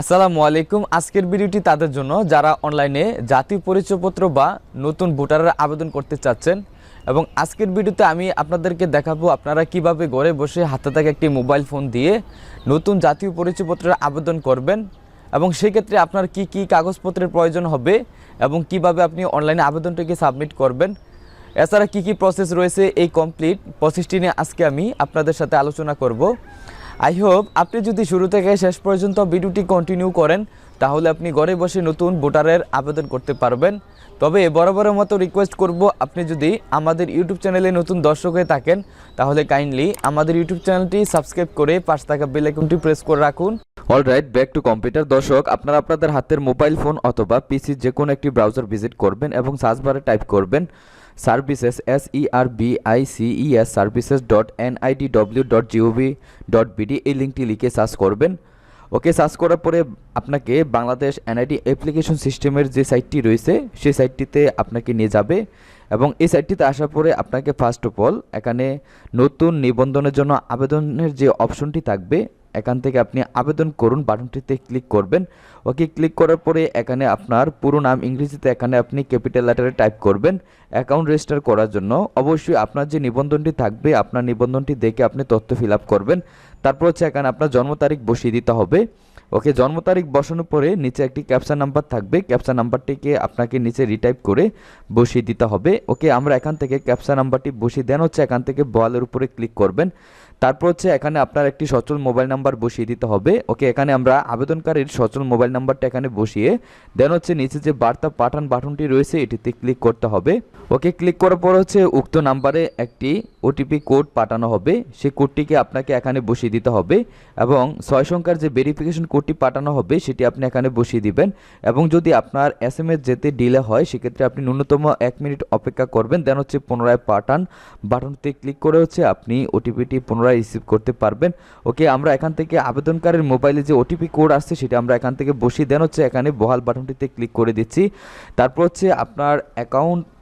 আসসালামু আলাইকুম। আজকের ভিডিওটি তাদের জন্য যারা অনলাইনে জাতীয় পরিচয়পত্র বা নতুন ভোটারের আবেদন করতে চাচ্ছেন এবং আজকের ভিডিওতে আমি আপনাদেরকে দেখাবো আপনারা কীভাবে ঘরে বসে হাতে থাকা একটি মোবাইল ফোন দিয়ে নতুন জাতীয় পরিচয়পত্রের আবেদন করবেন এবং সেক্ষেত্রে আপনার কি কি কাগজপত্রের প্রয়োজন হবে এবং কীভাবে আপনি অনলাইনে আবেদনটিকে সাবমিট করবেন। এছাড়া কি কি প্রসেস রয়েছে এই কমপ্লিট প্রসেসটি নিয়ে আজকে আমি আপনাদের সাথে আলোচনা করব। আই হোপ আপনি যদি শুরু থেকে শেষ পর্যন্ত ভিডিওটি কন্টিনিউ করেন, তাহলে আপনি ঘরে বসে নতুন ভোটারের আবেদন করতে পারবেন। তবে বরাবরের মতো রিকোয়েস্ট করব, আপনি যদি আমাদের ইউটিউব চ্যানেলে নতুন দর্শক হয়ে থাকেন, তাহলে কাইন্ডলি আমাদের ইউটিউব চ্যানেলটি সাবস্ক্রাইব করে পাশ থাকা বেলাইকনটি প্রেস করে রাখুন। অলরাইট ব্যাক টু কম্পিউটার দর্শক, আপনারা আপনাদের হাতের মোবাইল ফোন অথবা পিসি যে কোনো একটি ব্রাউজার ভিজিট করবেন এবং সার্চ বারে টাইপ করবেন services S E R B I C E S services dot N I D W dot GOV dot BD এই লিঙ্কটি লিখে সার্চ করবেন। ওকে সার্চ করার পরে আপনাকে বাংলাদেশ এনআইডি অ্যাপ্লিকেশন সিস্টেমের যে সাইটটি রয়েছে, সেই সাইটটিতে আপনাকে নিয়ে যাবে এবং এই সাইটটিতে আসার পরে আপনাকে ফার্স্ট অফ অল এখানে নতুন নিবন্ধনের জন্য আবেদনের যে অপশনটি থাকবে এখান থেকে আপনি আবেদন করুন বাটনটিতে ক্লিক করবেন। ওকে, ক্লিক করার পরে এখানে আপনার পুরো নাম ইংরেজিতে এখানে আপনি ক্যাপিটাল লেটারে টাইপ করবেন, অ্যাকাউন্ট রেজিস্টার করার জন্য। অবশ্যই আপনার যে নিবন্ধনটি থাকবে, আপনার নিবন্ধনটি দেখে আপনি তথ্য ফিল করবেন। তারপর হচ্ছে এখানে আপনার জন্ম তারিখ বসিয়ে দিতে হবে। ওকে, জন্ম তারিখ বসানোর পরে নিচে একটি ক্যাপচা নাম্বার থাকবে। ক্যাপচা নাম্বারটিকে আপনাকে নিচে রিটাইপ করে বসিয়ে দিতে হবে। ওকে, আমরা এখান থেকে ক্যাপচা নাম্বারটি বসিয়ে দেন। হচ্ছে এখান থেকে বলের উপরে ক্লিক করবেন। তারপর হচ্ছে এখানে আপনার একটি সচল মোবাইল নাম্বার বসিয়ে দিতে হবে। ওকে, এখানে আমরা আবেদনকারীর সচল মোবাইল নাম্বারটা এখানে বসিয়ে, দেন হচ্ছে নিচে যে বার্তা পাঠান বাটনটি রয়েছে, এটিতে ক্লিক করতে হবে। ওকে ক্লিক করার পর হচ্ছে উক্ত নাম্বারে একটি ওটিপি কোড পাঠানো হবে, সেই কোডটিকে আপনাকে এখানে বসিয়ে দিতে হবে এবং ছয় সংখ্যার যে ভেরিফিকেশন কোডটি পাঠানো হবে, সেটি আপনি এখানে বসিয়ে দিবেন এবং যদি আপনার এস এম এস যেতে ডিলে হয়, সেক্ষেত্রে আপনি ন্যূনতম এক মিনিট অপেক্ষা করবেন দেন হচ্ছে পুনরায় পাঠান। বাটনটিতে ক্লিক করে হচ্ছে আপনি ওটিপিটি পুনরায় রিসিভ করতে পারবেন। ওকে আমরা এখান থেকে আবেদনকারীর মোবাইলে যে ওটিপি কোড আসছে, সেটা আমরা এখান থেকে বসিয়ে দেন, হচ্ছে এখানে বহাল বাটনটিতে ক্লিক করে দিচ্ছি। তারপর হচ্ছে আপনার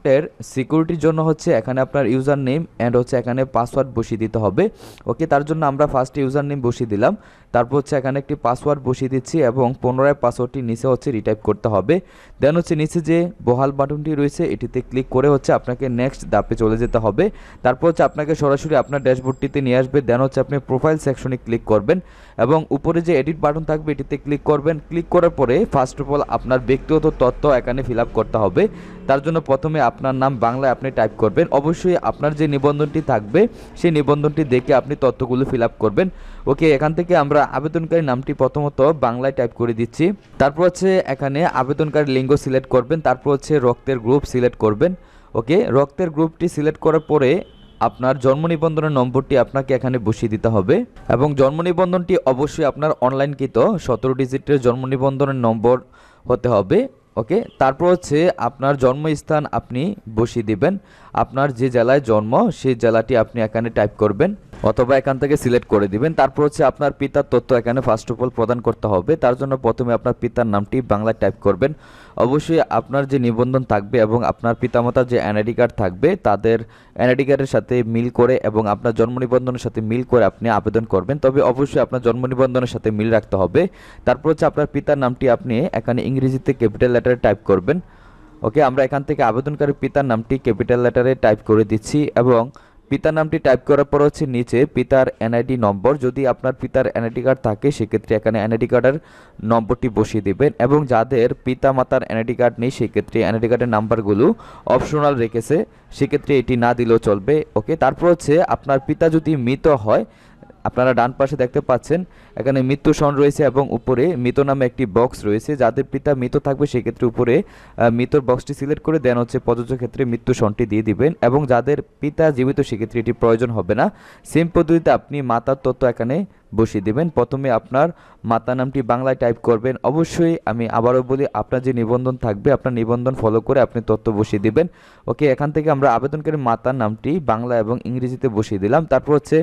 অ্যাকাউন্টের সিকিউরিটির জন্য হচ্ছে এখানে আপনার ইউজার নেম অ্যান্ড হচ্ছে এখানে পাসওয়ার্ড বসিয়ে দিতে হবে। ওকে, তার জন্য আমরা ফার্স্ট ইউজার নেম বসিয়ে দিলাম। তারপর হচ্ছে এখানে একটি পাসওয়ার্ড বসিয়ে দিচ্ছি এবং পুনরায় পাসওয়ার্ডটি নিচে হচ্ছে রিটাইপ করতে হবে। দেন হচ্ছে নিচে যে বহাল বাটনটি রয়েছে, এটিতে ক্লিক করে হচ্ছে আপনাকে নেক্সট ধাপে চলে যেতে হবে। তারপর হচ্ছে আপনাকে সরাসরি আপনার ড্যাশবোর্ডটিতে নিয়ে আসবে। দেন হচ্ছে আপনি প্রোফাইল সেকশনে ক্লিক করবেন এবং উপরে যে এডিট বাটন থাকবে, এটিতে ক্লিক করবেন। ক্লিক করার পরে ফার্স্ট অফ অল আপনার ব্যক্তিগত তথ্য এখানে ফিল করতে হবে। তার জন্য প্রথমে আপনার নাম বাংলায় আপনি টাইপ করবেন। অবশ্যই আপনার যে নিবন্ধনটি থাকবে, সেই নিবন্ধনটি দেখে আপনি তথ্যগুলো ফিল করবেন। ওকে এখান থেকে আমরা আবেদনকারী নামটি প্রথমত বাংলায় টাইপ করে দিচ্ছি। তারপর হচ্ছে এখানে আবেদনকারী লিঙ্গ সিলেক্ট করবেন, তারপর হচ্ছে রক্তের গ্রুপ সিলেক্ট করবেন। ওকে? রক্তের গ্রুপটি সিলেক্ট করার পরে আপনার জন্ম নিবন্ধনের নম্বরটি আপনাকে এখানে বসিয়ে দিতে হবে এবং জন্ম নিবন্ধনটি অবশ্যই আপনার অনলাইনকৃত সতেরো ডিজিটের জন্ম নিবন্ধনের নম্বর হতে হবে, ওকে? তারপর হচ্ছে আপনার জন্মস্থান আপনি বসিয়ে দিবেন। আপনার যে জেলায় জন্ম, সেই জেলাটি আপনি এখানে টাইপ করবেন। অথবা এখান থেকে সিলেক্ট করে দিবেন। তারপর হচ্ছে আপনার পিতার তথ্য এখানে ফার্স্ট অফ অল প্রদান করতে হবে। তার জন্য প্রথমে আপনার পিতার নামটি বাংলায় টাইপ করবেন। অবশ্যই আপনার যে নিবন্ধন থাকবে এবং আপনার পিতামাতার যে এনআইডি কার্ড থাকবে, তাদের এনআইডি কার্ডের সাথে মিল করে এবং আপনার জন্ম নিবন্ধনের সাথে মিল করে আপনি আবেদন করবেন। তবে অবশ্যই আপনার জন্ম নিবন্ধনের সাথে মিল রাখতে হবে। তারপর হচ্ছে আপনার পিতার নামটি আপনি এখানে ইংরেজিতে ক্যাপিটাল লেটারে টাইপ করবেন। ওকে, আমরা এখান থেকে আবেদনকারী পিতার নামটি ক্যাপিটাল লেটারে টাইপ করে দিচ্ছি এবং পিতার নামটি টাইপ করার পর হচ্ছে নিচে পিতার এনআইডি নম্বর যদি আপনার পিতার এনআইডি কার্ড থাকে, সেক্ষেত্রে এখানে এনআইডি কার্ডের নম্বরটি বসিয়ে দেবেন এবং যাদের পিতা মাতার এনআইডি কার্ড নেই, সেক্ষেত্রে এনআইডি কার্ডের নাম্বারগুলো অপশনাল রেখেছে। সেক্ষেত্রে এটি না দিলেও চলবে। ওকে তারপর হচ্ছে আপনার পিতা যদি মৃত হয়, আপনারা ডান পাশে দেখতে পাচ্ছেন এখানে মৃত্যু সন রয়েছে এবং উপরে মৃত নামে একটি বক্স রয়েছে। যাদের পিতা মৃত থাকবে, সেক্ষেত্রে উপরে মৃতর বক্সটি সিলেক্ট করে দেন হচ্ছে প্রযোজ্য ক্ষেত্রে মৃত্যু সনটি দিয়ে দিবেন এবং যাদের পিতা জীবিত, সেক্ষেত্রে এটি প্রয়োজন হবে না। সেম পদ্ধতিতে আপনি মাতার তথ্য এখানে বসিয়ে দেবেন। প্রথমে আপনার মাতা নামটি বাংলায় টাইপ করবেন। অবশ্যই আমি আবারও বলি, আপনার যে নিবন্ধন থাকবে, আপনার নিবন্ধন ফলো করে আপনি তথ্য বসিয়ে দিবেন। ওকে এখান থেকে আমরা আবেদনকারী মাতার নামটি বাংলা এবং ইংরেজিতে বসিয়ে দিলাম। তারপর হচ্ছে,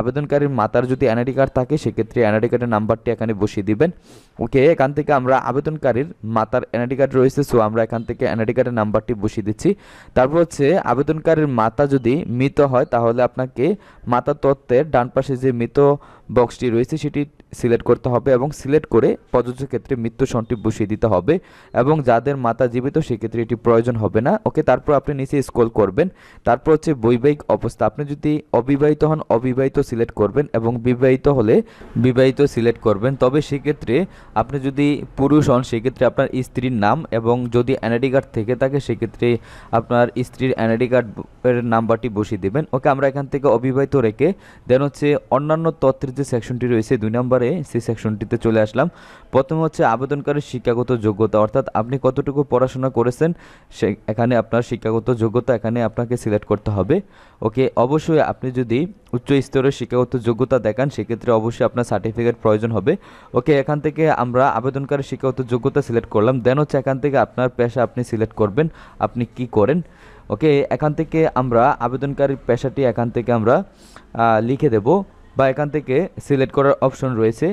আবেদনকারীর মাতার যদি এনআইডি কার্ড থাকে, সেক্ষেত্রে এনআইডি কার্ডের নাম্বারটি এখানে বসিয়ে দিবেন। ওকে এখান থেকে আমরা আবেদনকারীর মাতার এনআইডি কার্ড রয়েছে সো আমরা এখান থেকে এনআইডি কার্ডের নাম্বারটি বসিয়ে দিচ্ছি। তারপর হচ্ছে, আবেদনকারীর মাতা যদি মৃত হয়, তাহলে আপনাকে মাতা তত্ত্বের ডান পাশে যে মৃত বক্সটি রয়েছে, সেটি সিলেক্ট করতে হবে এবং সিলেক্ট করে প্রযোজ্য ক্ষেত্রে মৃত্যু সনটি বসিয়ে দিতে হবে এবং যাদের মাতা জীবিত সেক্ষেত্রে এটি প্রয়োজন হবে না। ওকে তারপর আপনি নিচে স্ক্রল করবেন, তারপর হচ্ছে বৈবাহিক অবস্থা। আপনি যদি অবিবাহিত হন, অবিবাহিত সিলেক্ট করবেন এবং বিবাহিত হলে বিবাহিত সিলেক্ট করবেন। তবে সেক্ষেত্রে আপনি যদি পুরুষ হন, সেক্ষেত্রে আপনার স্ত্রীর নাম এবং যদি এনআইডি কার্ড থেকে থাকে, সেক্ষেত্রে আপনার স্ত্রীর এনআইডি কার্ডের নাম্বারটি বসিয়ে দেবেন। ওকে আমরা এখান থেকে অবিবাহিত রেখে দেন হচ্ছে অন্যান্য তথ্যের যে সেকশনটি রয়েছে দুই নম্বরে, সেই সেকশনটিতে চলে আসলাম। প্রথমে হচ্ছে আবেদনকারীর শিক্ষাগত যোগ্যতা। অর্থাৎ আপনি কতটুকু পড়াশোনা করেছেন, সে এখানে আপনার শিক্ষাগত যোগ্যতা এখানে আপনাকে সিলেক্ট করতে হবে। ওকে, অবশ্যই আপনি যদি উচ্চ স্তরের শিক্ষাগত যোগ্যতা দেখান, সেক্ষেত্রে অবশ্যই আপনার সার্টিফিকেট প্রয়োজন হবে। ওকে, এখান থেকে আমরা আবেদনকারীর শিক্ষাগত যোগ্যতা সিলেক্ট করলাম। দেন হচ্ছে এখান থেকে আপনার পেশা আপনি সিলেক্ট করবেন, আপনি কি করেন। ওকে, এখান থেকে আমরা আবেদনকারীর পেশাটি এখান থেকে আমরা লিখে দেব। বা এখান থেকে সিলেক্ট করার অপশন রয়েছে।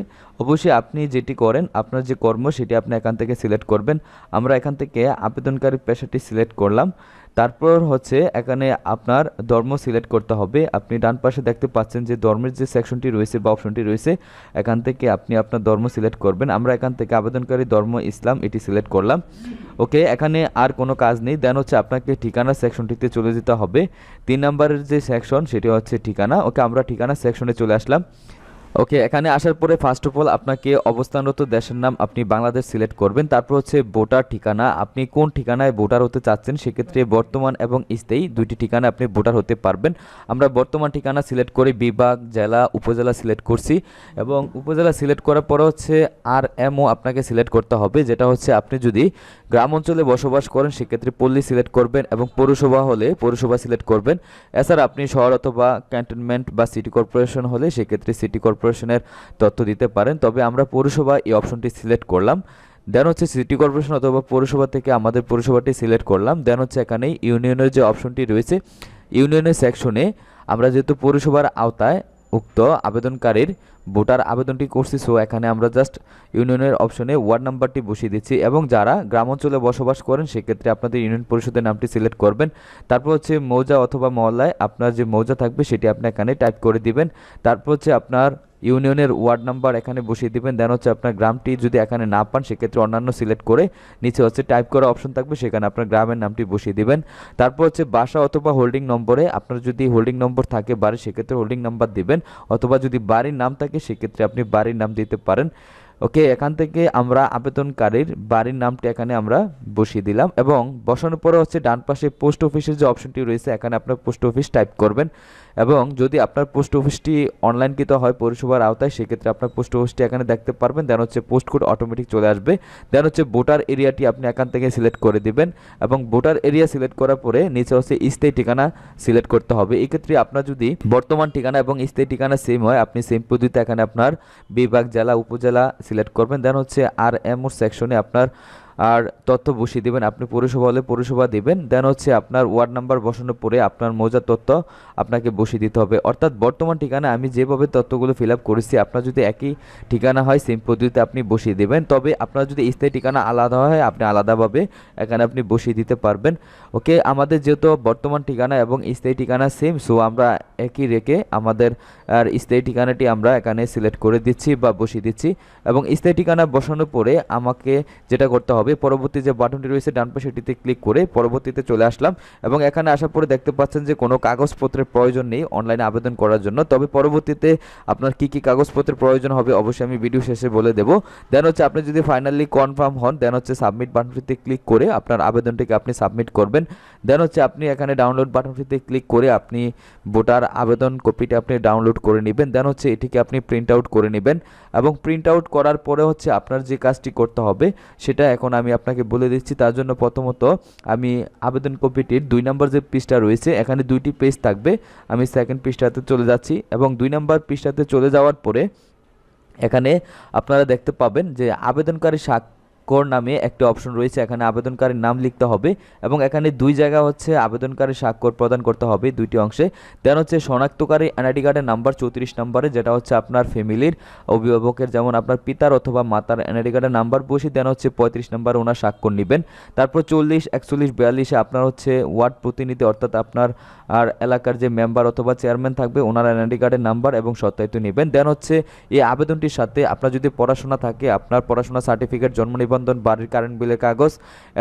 অবশ্যই আপনি যেটি করেন, আপনার যে কর্ম সেটি আপনি এখান থেকে সিলেক্ট করবেন। আমরা এখান থেকে আবেদনকারী পেশাটি সিলেক্ট করলাম। তারপর হচ্ছে এখানে আপনার ধর্ম সিলেক্ট করতে হবে। আপনি ডান পাশে দেখতে পাচ্ছেন যে ধর্মের যে সেকশনটি রয়েছে বা অপশনটি রয়েছে, এখান থেকে আপনি আপনার ধর্ম সিলেক্ট করবেন। আমরা এখান থেকে আবেদনকারী ধর্ম, ইসলাম এটি সিলেক্ট করলাম। ওকে, এখানে আর কোনো কাজ নেই। দেন হচ্ছে আপনাকে ঠিকানা সেকশনটিতে চলে যেতে হবে। তিন নম্বরের যে সেকশন সেটি হচ্ছে ঠিকানা। ওকে, আমরা ঠিকানা সেকশনে চলে আসলাম। ওকে এখানে আসার পরে ফার্স্ট অফ অল আপনাকে অবস্থানরত দেশের নাম আপনি বাংলাদেশ সিলেক্ট করবেন। তারপর হচ্ছে ভোটার ঠিকানা। আপনি কোন ঠিকানায় ভোটার হতে চাচ্ছেন, সেক্ষেত্রে বর্তমান এবং স্থায়ী দুইটি ঠিকানা আপনি ভোটার হতে পারবেন। আমরা বর্তমান ঠিকানা সিলেক্ট করে বিভাগ, জেলা, উপজেলা সিলেক্ট করছি এবং উপজেলা সিলেক্ট করার পরে হচ্ছে আর এমও আপনাকে সিলেক্ট করতে হবে। যেটা হচ্ছে আপনি যদি গ্রাম অঞ্চলে বসবাস করেন, সেক্ষেত্রে পল্লী সিলেক্ট করবেন এবং পৌরসভা হলে পৌরসভা সিলেক্ট করবেন। এছাড়া আপনি শহর অথবা ক্যান্টনমেন্ট বা সিটি কর্পোরেশন হলে, সেক্ষেত্রে সিটি কর্পোরেশনের তথ্য দিতে পারেন। তবে আমরা পৌরসভা এই অপশনটি সিলেক্ট করলাম। দেন হচ্ছে সিটি কর্পোরেশন অথবা পৌরসভা থেকে আমাদের পৌরসভাটি সিলেক্ট করলাম। দেন হচ্ছে এখানে ইউনিয়নের যে অপশনটি রয়েছে, ইউনিয়নের সেকশনে আমরা যেহেতু পৌরসভার আওতায় উক্ত আবেদনকারীর ভোটার আবেদনটি করছি সো এখানে আমরা জাস্ট ইউনিয়নের অপশনে ওয়ার্ড নাম্বারটি বসিয়ে দিচ্ছি এবং যারা গ্রাম অঞ্চলে বসবাস করেন, সেক্ষেত্রে আপনাদের ইউনিয়ন পরিষদের নামটি সিলেক্ট করবেন। তারপর হচ্ছে মৌজা অথবা মহল্লায় আপনার যে মৌজা থাকবে, সেটি আপনি এখানে টাইপ করে দিবেন। তারপর হচ্ছে আপনার ইউনিয়নের ওয়ার্ড নাম্বার এখানে বসিয়ে দিবেন। দেন হচ্ছে আপনার গ্রামটি যদি এখানে না পান, সেক্ষেত্রে অন্যান্য সিলেক্ট করে নিচে হচ্ছে টাইপ করা অপশন থাকবে, সেখানে আপনার গ্রামের নামটি বসিয়ে দিবেন। তারপর হচ্ছে বাসা অথবা হোল্ডিং নম্বরে আপনার যদি হোল্ডিং নম্বর থাকে বাড়ি সেক্ষেত্রে হোল্ডিং নাম্বার দিবেন। অথবা যদি বাড়ির নাম থাকে, সেক্ষেত্রে আপনি বাড়ির নাম দিতে পারেন। ওকে, এখান থেকে আমরা আবেদনকারীর বাড়ির নামটি এখানে আমরা বসিয়ে দিলাম এবং বসানোর পরে হচ্ছে ডান পাশে পোস্ট অফিসের যে অপশনটি রয়েছে, এখানে আপনার পোস্ট অফিস টাইপ করবেন। এবং যদি আপনার পোস্ট অফিসটি অনলাইনকৃত হয় পৌরসভার আওতায়, সেক্ষেত্রে আপনার পোস্ট অফিসটি এখানে দেখতে পারবেন। দেন হচ্ছে পোস্ট কোড অটোমেটিক চলে আসবে। দেন হচ্ছে ভোটার এরিয়াটি আপনি এখান থেকে সিলেক্ট করে দিবেন এবং ভোটার এরিয়া সিলেক্ট করার পরে নিচে হচ্ছে স্থায়ী ঠিকানা সিলেক্ট করতে হবে। এক্ষেত্রে আপনার যদি বর্তমান ঠিকানা এবং স্থায়ী ঠিকানা সেম হয়, আপনি সেম পদ্ধতিতে এখানে আপনার বিভাগ, জেলা, উপজেলা সিলেক্ট করবেন। দেন হচ্ছে আর এম এমও সেকশনে আপনার আর তথ্য বসিয়ে দেবেন। আপনি পৌরসভা হলে পৌরসভা দেবেন। দেন হচ্ছে আপনার ওয়ার্ড নাম্বার বসানোর পরে আপনার মৌজার তথ্য আপনাকে বসিয়ে দিতে হবে। অর্থাৎ বর্তমান ঠিকানা আমি যেভাবে তথ্যগুলো ফিল আপ করেছি, আপনার যদি একই ঠিকানা হয় সেম পদ্ধতিতে আপনি বসিয়ে দেবেন। তবে আপনার যদি স্থায়ী ঠিকানা আলাদা হয়, আপনি আলাদাভাবে এখানে আপনি বসিয়ে দিতে পারবেন। ওকে, আমাদের যেহেতু বর্তমান ঠিকানা এবং স্থায়ী ঠিকানা সেম সো আমরা একই রেখে আমাদের, আর স্থায়ী ঠিকানাটি আমরা এখানে সিলেক্ট করে দিচ্ছি বা বসিয়ে দিচ্ছি। এবং স্থায়ী ঠিকানা বসানোর পরে আমাকে যেটা করতে হবে পরবর্তী যে বাটনটি রয়েছে ডান পাশে এটিতে ক্লিক করে পরবর্তীতে চলে আসলাম এবং এখানে আসার পরে দেখতে পাচ্ছেন যে কোনো কাগজপত্রের প্রয়োজন নেই অনলাইনে আবেদন করার জন্য। তবে পরবর্তীতে আপনার কি কি কাগজপত্রের প্রয়োজন হবে অবশ্যই আমি ভিডিও শেষে বলে দেব। দেন হচ্ছে আপনি যদি ফাইনালি কনফার্ম হন দেন হচ্ছে সাবমিট বাটনটিতে ক্লিক করে আপনার আবেদনটিকে আপনি সাবমিট করবেন। দেন হচ্ছে আপনি এখানে ডাউনলোড বাটনটিতে ক্লিক করে আপনি ভোটার আবেদন কপিটা আপনি ডাউনলোড করে নেবেন। দেন হচ্ছে এটিকে আপনি প্রিন্ট আউট করে নেবেন এবং প্রিন্ট আউট করার পরে হচ্ছে আপনার যে কাজটি করতে হবে, সেটা এখন আমি আপনাকে বলে দিচ্ছি, তার জন্য প্রথমত আমি আবেদন কপিটির দুই নম্বর যে পৃষ্ঠা রয়েছে, এখানে দুইটি পেজ থাকবে। আমি সেকেন্ড পৃষ্ঠাতে চলে যাচ্ছি এবং দুই নম্বর পৃষ্ঠাতে চলে যাওয়ার পরে এখানে আপনারা দেখতে পাবেন যে আবেদনকারী সাক স্বাক্ষর নামে একটি অপশন রয়েছে, এখানে আবেদনকারীর নাম লিখতে হবে এবং এখানে দুই জায়গা হচ্ছে আবেদনকারী স্বাক্ষর প্রদান করতে হবে দুইটি অংশে। দেন হচ্ছে শনাক্তকারী এনআইডি কার্ডের নাম্বার চৌত্রিশ নম্বরে, যেটা হচ্ছে আপনার ফ্যামিলির অভিভাবকের, যেমন আপনার পিতার অথবা মাতার এনআইডি কার্ডের নাম্বার বসে, দেন হচ্ছে পঁয়ত্রিশ নম্বর ওনার স্বাক্ষর নেবেন। তারপর চল্লিশ, একচল্লিশ, বিয়াল্লিশে আপনার হচ্ছে ওয়ার্ড প্রতিনিধি অর্থাৎ আপনার আর এলাকার যে মেম্বার অথবা চেয়ারম্যান থাকবে, ওনার এনআইডি কার্ডের নাম্বার এবং সত্যায়িত নেবেন। দেন হচ্ছে এই আবেদনটির সাথে আপনার যদি পড়াশোনা থাকে, আপনার পড়াশোনা সার্টিফিকেট, জন্ম নিবন্ধন বাড়ির কারেন্ট বিলের কাগজ।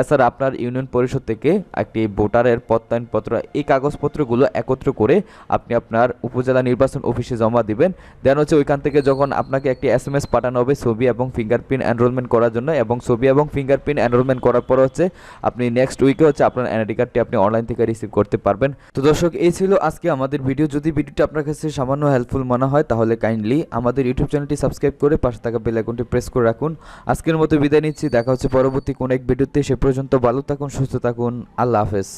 এছাড়া আপনার ইউনিয়ন পরিষদ থেকে একটি ভোটারের প্রত্যয়নপত্র, এই কাগজপত্রগুলো একত্র করে আপনি আপনার উপজেলা নির্বাচন অফিসে জমা দিবেন। দেন হচ্ছে ওইখান থেকে যখন আপনাকে একটি এস এম এস পাঠানো হবে ছবি এবং ফিঙ্গারপ্রিন্ট এনরোলমেন্ট করার জন্য, এবং ছবি এবং ফিঙ্গারপ্রিন্ট এনরোলমেন্ট করার পর হচ্ছে আপনি নেক্সট উইকে হচ্ছে আপনার এনআইডি কার্ডটি আপনি অনলাইন থেকে রিসিভ করতে পারবেন। তো দর্শক, এই ছিল আজকে আমাদের ভিডিও যদি ভিডিওটি আপনার কাছে সামান্য হেল্পফুল মনে হয়, তাহলে কাইন্ডলি আমাদের ইউটিউব চ্যানেলটি সাবস্ক্রাইব করে পাশে থাকা বেল আইকনটি প্রেস করে রাখুন। আজকের মতো বিদায় নিচ্ছি দেখা হচ্ছে পরবর্তী কোন এক ভিডিওতে, সে পর্যন্ত ভালো থাকুন, সুস্থ থাকুন, আল্লাহ হাফেজ।